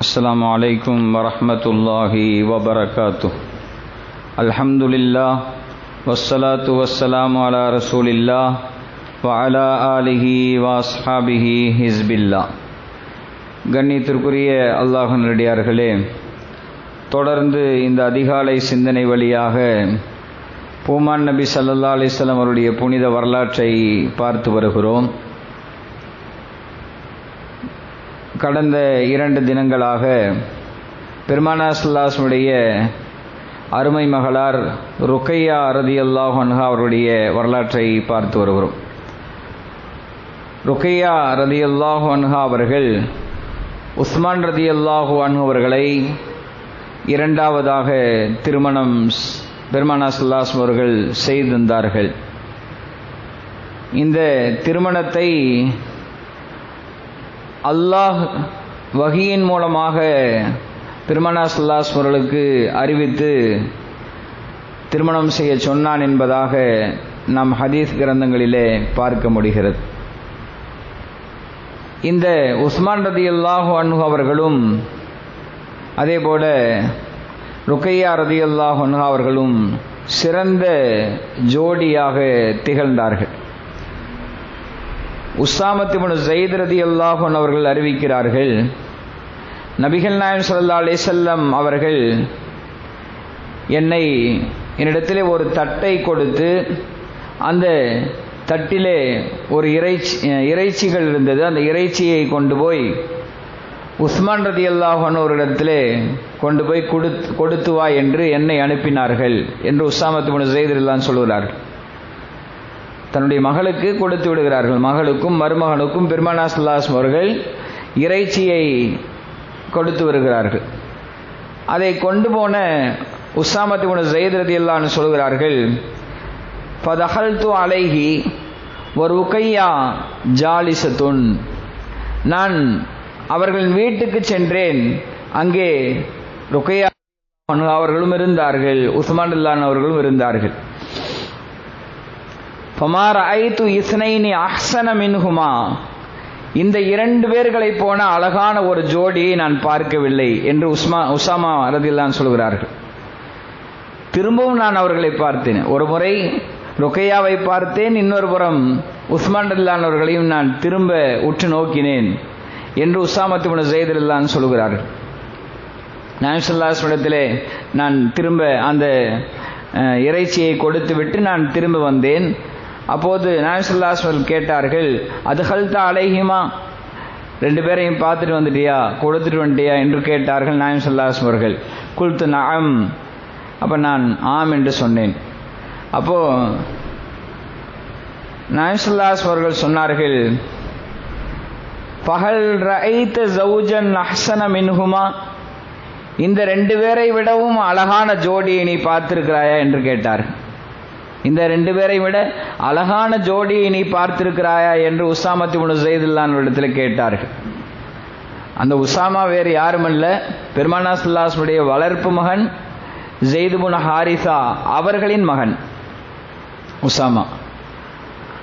السلام عليكم ورحمة الله وبركاته الحمد لله والصلاة والسلام على رسول الله وعلى آله وأصحابه حزب الله கண்ணியத்திற்குரிய அல்லாஹின் நடிகார்களே தொடர்ந்து இந்த அதிகாலை சிந்தனை வழியாக பூமான் நபி சல்லா அலிஸ்லாம் அவருடைய புனித வரலாற்றை பார்த்து வருகிறோம் கடந்த இரண்டு தினங்களாக பெருமானா சல்லாஸ்முடைய அருமை மகளார் ருக்கையா அரதி அல்லாஹ் அன்ஹா அவருடைய வரலாற்றை பார்த்து வருகிறோம். ருக்கையா ரதி அல்லாஹு அன்ஹா அவர்கள் உஸ்மான் ரதி அல்லாஹு அன்ஹு அவர்களை இரண்டாவதாக திருமணம் பெருமானா சல்லாஸ் அவர்கள் செய்திருந்தார்கள். இந்த திருமணத்தை அல்லாஹ் வகியின் மூலமாக திருமணா சல்லாஸ் அறிவித்து திருமணம் செய்ய சொன்னான் என்பதாக நாம் ஹதீஸ் கிரந்தங்களிலே பார்க்க முடிகிறது. இந்த உஸ்மான் ரதி அல்லாஹு அன்ஹு அவர்களும் அதே போல ருக்கையா ரதி அல்லாஹு அன்ஹு அவர்களும் சிறந்த ஜோடியாக திகழ்ந்தார்கள். உசாமத்திபுன் ஜெயித் ரதி அல்லாஹன் அவர்கள் அறிவிக்கிறார்கள் நபிகள் நாயம் சல்லா அலிசல்லம் அவர்கள் என்னை என்னிடத்திலே ஒரு தட்டை கொடுத்து அந்த தட்டிலே ஒரு இறைச்சி இறைச்சிகள் இருந்தது. அந்த இறைச்சியை கொண்டு போய் உஸ்மான் ரதி அல்லாஹன் ஒரு இடத்திலே கொண்டு போய் கொடுத்து கொடுத்து வா என்று என்னை அனுப்பினார்கள் என்று உசாமத்து செய்திருல்லான்னு சொல்கிறார்கள் தன்னுடைய மகளுக்கு கொடுத்து விடுகிறார்கள். மகளுக்கும் மருமகனுக்கும் பெருமானா சல்லாஸ் அவர்கள் இறைச்சியை கொடுத்து வருகிறார்கள். அதை கொண்டு போன உஸ்ஸாமத்து குண ஜெயதிரதி அல்லான்னு சொல்கிறார்கள் பதஹல் து அலைகி ஒரு உக்கையா ஜாலிசத்துன். நான் அவர்களின் வீட்டுக்கு சென்றேன். அங்கே ருக்கையா அவர்களும் இருந்தார்கள் உஸ்மான் அல்லான் அவர்களும் இருந்தார்கள். ஃபமார் ஐத்து இஸ்னைனி அஹ்சன மின்ஹுமா இந்த இரண்டு பேர்களை போன அழகான ஒரு ஜோடியை நான் பார்க்கவில்லை என்று உஸ்மா உசாமா ரதில்லான் சொல்கிறார்கள். திரும்பவும் நான் அவர்களை பார்த்தேன். ஒரு முறை ருக்கையாவை பார்த்தேன். இன்னொரு புறம் உஸ்மான் ரதில்லான் அவர்களையும் நான் திரும்ப உற்று நோக்கினேன் என்று உசாமத்து ஜெயதில்லான் சொல்கிறார்கள். நாயசல்லாஸ்மிடத்திலே நான் திரும்ப அந்த இறைச்சியை கொடுத்து விட்டு நான் திரும்ப வந்தேன். அப்போது நாயசுல்லாஸ்வல் கேட்டார்கள் அது ஹல்தா அலைஹிமா? ரெண்டு பேரையும் பார்த்துட்டு வந்துட்டியா? கொடுத்துட்டு வந்துட்டியா? என்று கேட்டார்கள் நாயம் சொல்லாஸ் குல்த்து நாம் அப்போ நான் ஆம் என்று சொன்னேன். அப்போது நாயசுல்லாஸ் அவர்கள் சொன்னார்கள் பகல் ரைத்த ஜவுஜன் அஹ்சன மின்ஹுமா? இந்த ரெண்டு பேரை விடவும் அழகான ஜோடியை நீ பார்த்திருக்கிறாயா? என்று கேட்டார்கள். இந்த ரெண்டு பேரை விட அழகான ஜோடியை நீ பார்த்திருக்கிறாயா என்று உசாமத்தி உணவு ஜெயிதுல்லான் இடத்துல கேட்டார்கள். அந்த உசாமா வேறு யாரும் யாருமல்ல. பெருமானா சுல்லாஸுடைய வளர்ப்பு மகன் ஜெய்துபுன ஹாரிசா அவர்களின் மகன் உசாமா.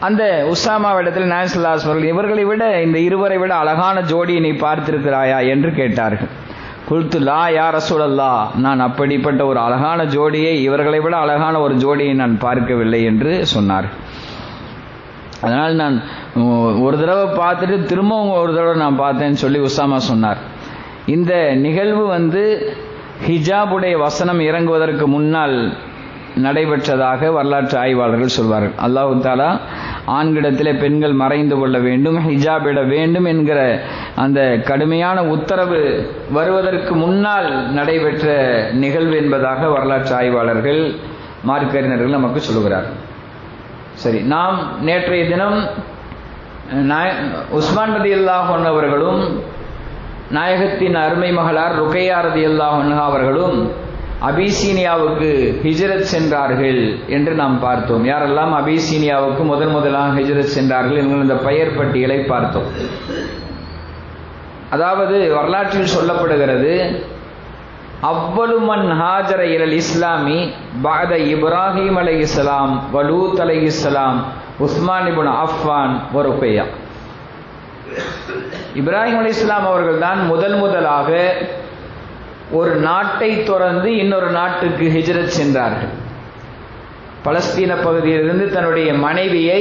அந்த உசாமாவிடத்தில் நாயசுல்லாஸ் அவர்கள் இவர்களை விட இந்த இருவரை விட அழகான ஜோடியை நீ பார்த்திருக்கிறாயா என்று கேட்டார்கள். குல்து லா யா ரசூலல்லா நான் அப்படிப்பட்ட ஒரு அழகான ஜோடியை இவர்களை விட அழகான ஒரு ஜோடியை நான் பார்க்கவில்லை என்று சொன்னார். அதனால் நான் ஒரு தடவை பார்த்துட்டு திரும்பவும் ஒரு தடவை நான் பார்த்தேன்னு சொல்லி உசாமா சொன்னார். இந்த நிகழ்வு வந்து ஹிஜாபுடைய வசனம் இறங்குவதற்கு முன்னால் நடைபெற்றதாக வரலாற்று ஆய்வாளர்கள் சொல்வார்கள். அல்லாஹு தாலா ஆண்கிடத்திலே பெண்கள் மறைந்து கொள்ள வேண்டும் ஹிஜாப் இட வேண்டும் என்கிற அந்த கடுமையான உத்தரவு வருவதற்கு முன்னால் நடைபெற்ற நிகழ்வு என்பதாக வரலாற்று ஆய்வாளர்கள் மார்க்கறிஞர்கள் நமக்கு சொல்லுகிறார்கள். சரி நாம் நேற்றைய தினம் உஸ்மான் ரதி அல்லாஹன் அவர்களும் நாயகத்தின் அருமை மகளார் ருக்கையா ரதி அல்லாஹன் அவர்களும் அபிசீனியாவுக்கு ஹிஜரத் சென்றார்கள் என்று நாம் பார்த்தோம். யாரெல்லாம் அபிசீனியாவுக்கு முதன் முதலாக ஹிஜரத் சென்றார்கள் என்கிற இந்த பெயர் பட்டியலை பார்த்தோம். அதாவது வரலாற்றில் சொல்லப்படுகிறது அவ்வலுமன் ஹாஜர இலல் இஸ்லாமி பாத இப்ராஹிம் அலை இஸ்லாம் வலூத் அலை இஸ்லாம் உஸ்மான் இபுன் அஃபான் ஒருபையா இப்ராஹிம் அலி இஸ்லாம் அவர்கள் தான் முதல் முதலாக ஒரு நாட்டை தொடர்ந்து இன்னொரு நாட்டுக்கு ஹிஜ்ரத் சென்றார்கள். பலஸ்தீன பகுதியிலிருந்து தன்னுடைய மனைவியை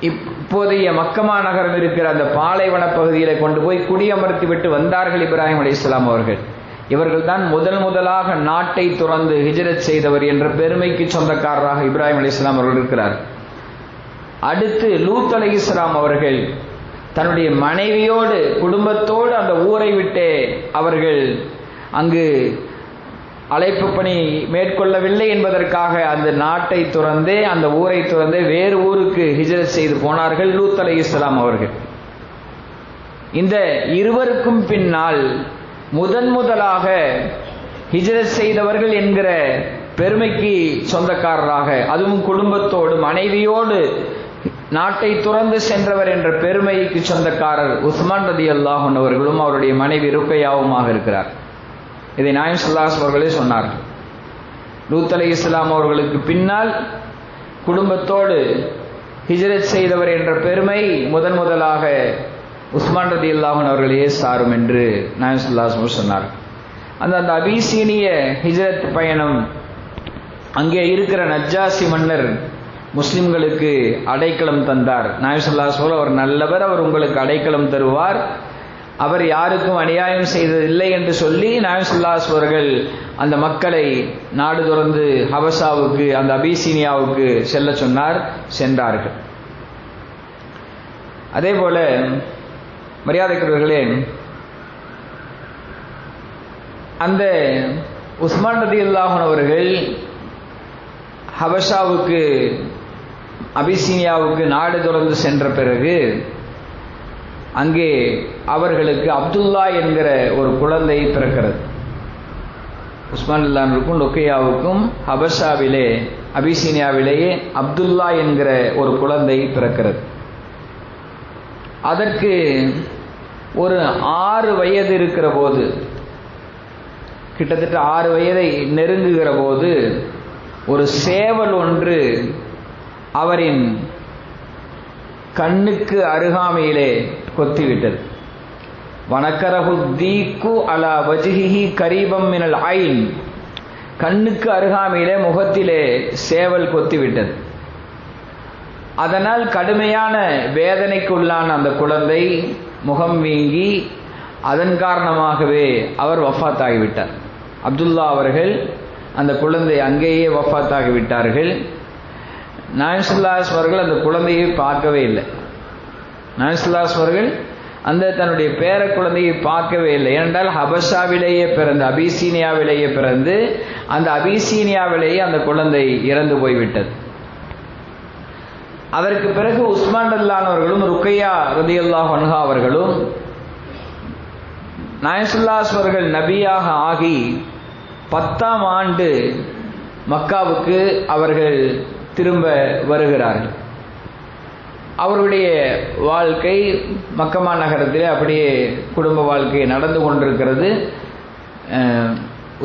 இப் இப்போதைய மக்கமா நகரம் இருக்கிற அந்த பாலைவன பகுதியில கொண்டு போய் குடியமர்த்தி விட்டு வந்தார்கள் இப்ராஹிம் அலி இஸ்லாம் அவர்கள். இவர்கள் தான் முதல் முதலாக நாட்டை துறந்து ஹிஜரத் செய்தவர் என்ற பெருமைக்கு சொந்தக்காரராக இப்ராஹிம் அலி இஸ்லாம் அவர்கள் இருக்கிறார். அடுத்து லூத் அலி இஸ்லாம் அவர்கள் தன்னுடைய மனைவியோடு குடும்பத்தோடு அந்த ஊரை விட்டே அவர்கள் அங்கு அழைப்பு பணி மேற்கொள்ளவில்லை என்பதற்காக அந்த நாட்டை துறந்தே அந்த ஊரை துறந்தே வேறு ஊருக்கு ஹிஜரத் செய்து போனார்கள் லூத் அலை இஸ்லாம் அவர்கள். இந்த இருவருக்கும் பின்னால் முதன் முதலாக ஹிஜரத் செய்தவர்கள் என்கிற பெருமைக்கு சொந்தக்காரராக அதுவும் குடும்பத்தோடு மனைவியோடு நாட்டை துறந்து சென்றவர் என்ற பெருமைக்கு சொந்தக்காரர் உஸ்மான் ரதி அல்லாஹன் அவர்களும் அவருடைய மனைவி ருக்கையாவுமாக இருக்கிறார். இதை நாயம் சுல்லாஸ் அவர்களே சொன்னார்கள் லூத் அலி இஸ்லாம் அவர்களுக்கு பின்னால் குடும்பத்தோடு ஹிஜரத் செய்தவர் என்ற பெருமை முதன் முதலாக உஸ்மான் ரதி அல்லாஹன் அவர்களையே சாரும் என்று நாயம் சுல்லாஸ் சொன்னார். அந்த அந்த அபிசீனிய ஹிஜரத் பயணம் அங்கே இருக்கிற நஜ்ஜாசி மன்னர் முஸ்லிம்களுக்கு அடைக்கலம் தந்தார். நாயசுல்லா சோல் அவர் நல்லவர் அவர் உங்களுக்கு அடைக்கலம் தருவார். அவர் யாருக்கும் அநியாயம் செய்ததில்லை என்று சொல்லி நாயசுல்லாஸ் அவர்கள் அந்த மக்களை நாடு துறந்து ஹவசாவுக்கு அந்த அபிசீனியாவுக்கு செல்ல சொன்னார் சென்றார்கள். அதே போல மரியாதைக்குரியவர்களே அந்த உஸ்மான் ரதி அல்லாஹன் அவர்கள் ஹபஷாவுக்கு அபிசீனியாவுக்கு நாடு தொடர்ந்து சென்ற பிறகு அங்கே அவர்களுக்கு அப்துல்லா என்கிற ஒரு குழந்தை பிறக்கிறது. உஸ்மான் இல்லானுக்கும் லொக்கையாவுக்கும் ஹபஷாவிலே அபிசீனியாவிலேயே அப்துல்லா என்கிற ஒரு குழந்தை பிறக்கிறது. அதற்கு ஒரு ஆறு வயது இருக்கிற போது கிட்டத்தட்ட ஆறு வயதை நெருங்குகிற போது ஒரு சேவல் ஒன்று அவரின் கண்ணுக்கு அருகாமையிலே கொத்திவிட்டது. வனக்கரகு தீக்கு அலா வஜிஹி கரீபம் மினல் ஐன். கண்ணுக்கு அருகாமையிலே முகத்திலே சேவல் கொத்திவிட்டது. அதனால் கடுமையான வேதனைக்குள்ளான அந்த குழந்தை முகம் வீங்கி அதன் காரணமாகவே அவர் வஃத்தாகிவிட்டார். அப்துல்லா அவர்கள் அந்த குழந்தை அங்கேயே வஃத்தாகி விட்டார்கள் நாயசுல்லாஸ் அவர்கள் அந்த குழந்தையை பார்க்கவே இல்லை. நாயசுல்லாஸ் அவர்கள் அந்த தன்னுடைய பேர குழந்தையை பார்க்கவே இல்லை. ஏனென்றால் ஹபஷாவிலேயே பிறந்து அபிசீனியாவிலேயே பிறந்து அந்த அபிசீனியாவிலேயே அந்த குழந்தை இறந்து போய்விட்டது. அதற்கு பிறகு உஸ்மான் அல்லானவர்களும் ருக்கையா ரதியுல்லாஹ் ஹன்ஹா அவர்களும் நாயசுல்லாஸ் அவர்கள் நபியாக ஆகி பத்தாம் ஆண்டு மக்காவுக்கு அவர்கள் திரும்ப வருகிறார்கள். அவருடைய வாழ்க்கை மக்கமா நகரத்தில் அப்படியே குடும்ப வாழ்க்கை நடந்து கொண்டிருக்கிறது.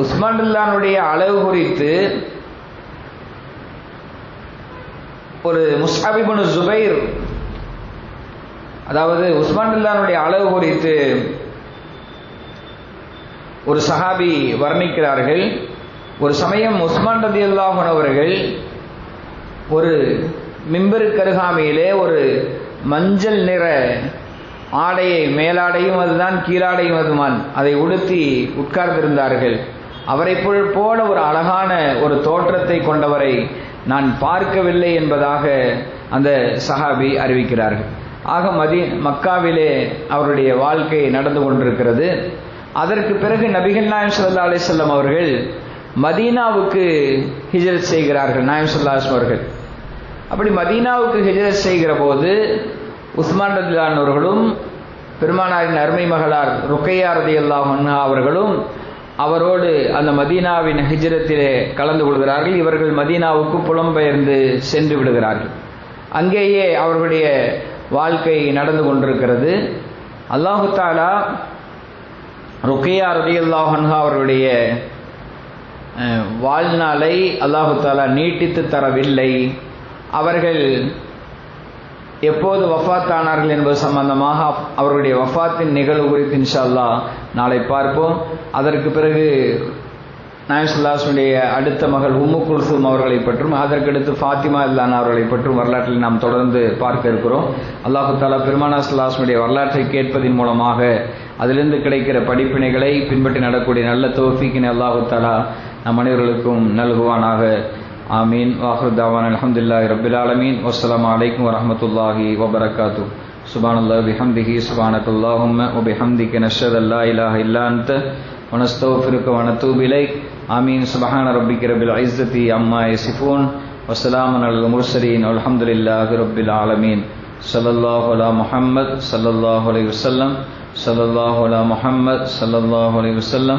உஸ்மானுல்லானுடைய அளவு குறித்து ஒரு முஸ்ஹாபிபனு ஜுபைர் அதாவது உஸ்மானுல்லானுடைய அளவு குறித்து ஒரு சஹாபி வர்ணிக்கிறார்கள். ஒரு சமயம் உஸ்மான் ரதி அல்லாஹன் அவர்கள் ஒரு மிம்பருக்கு அருகாமையிலே ஒரு மஞ்சள் நிற ஆடையை மேலாடையும் அதுதான் கீழாடையும் அதுமான் அதை உடுத்தி உட்கார்ந்திருந்தார்கள். அவரை போல ஒரு அழகான ஒரு தோற்றத்தை கொண்டவரை நான் பார்க்கவில்லை என்பதாக அந்த சஹாபி அறிவிக்கிறார்கள். ஆக மதி மக்காவிலே அவருடைய வாழ்க்கை நடந்து கொண்டிருக்கிறது. அதற்கு பிறகு நபிகள் நாயம் சல்லா அலிசல்லம் அவர்கள் மதீனாவுக்கு ஹிஜரத் செய்கிறார்கள் நாயம் சொல்லாஸ் அவர்கள். அப்படி மதீனாவுக்கு ஹிஜரத் செய்கிற போது உஸ்மான் ரதிலான் அவர்களும் பெருமானாரின் அருமை மகளார் ருக்கையா ரதி அல்லாஹ் அவர்களும் அவரோடு அந்த மதீனாவின் ஹிஜரத்திலே கலந்து கொள்கிறார்கள். இவர்கள் மதீனாவுக்கு புலம்பெயர்ந்து சென்று விடுகிறார்கள். அங்கேயே அவர்களுடைய வாழ்க்கை நடந்து கொண்டிருக்கிறது. அல்லாஹு தாலா ருக்கையா ரதி அல்லாஹன்ஹா அவர்களுடைய வாழ்நாளை அல்லாஹு தாலா நீட்டித்து தரவில்லை. அவர்கள் எப்போது வஃபாத் ஆனார்கள் என்பது சம்பந்தமாக அவர்களுடைய வஃபாத்தின் நிகழ்வு குறித்து இன்ஷா அல்லாஹ் நாளை பார்ப்போம். அதற்கு பிறகு நாயசுல்லாஸுடைய அடுத்த மகள் உம்மு குல்சூம் அவர்களை பற்றும் அதற்கடுத்து ஃபாத்திமா இல்லான் அவர்களை பற்றும் வரலாற்றில் நாம் தொடர்ந்து பார்க்க இருக்கிறோம். அல்லாஹு தாலா பெருமானா சுல்லாஸுடைய வரலாற்றை கேட்பதன் மூலமாக அதிலிருந்து கிடைக்கிற படிப்பினைகளை பின்பற்றி நடக்கூடிய நல்ல தோஃபிக்கின் அல்லாஹு தாலா நம் அனைவர்களுக்கும் நல்குவானாக. آمين. وآخر دعوانا الحمد لله رب العالمين والسلام عليكم ورحمة الله وبركاته سبحان الله بحمده سبحانك اللهم وبحمدك نشهد لا إله إلا أنت. ونستغفرك ونتوب إليك آمين سبحان ربك رب العزة عما يصفون وسلام على المرسلين والحمد لله رب العالمين صلى الله على محمد صلى الله عليه وسلم. صلى الله على محمد صلى الله عليه وسلم.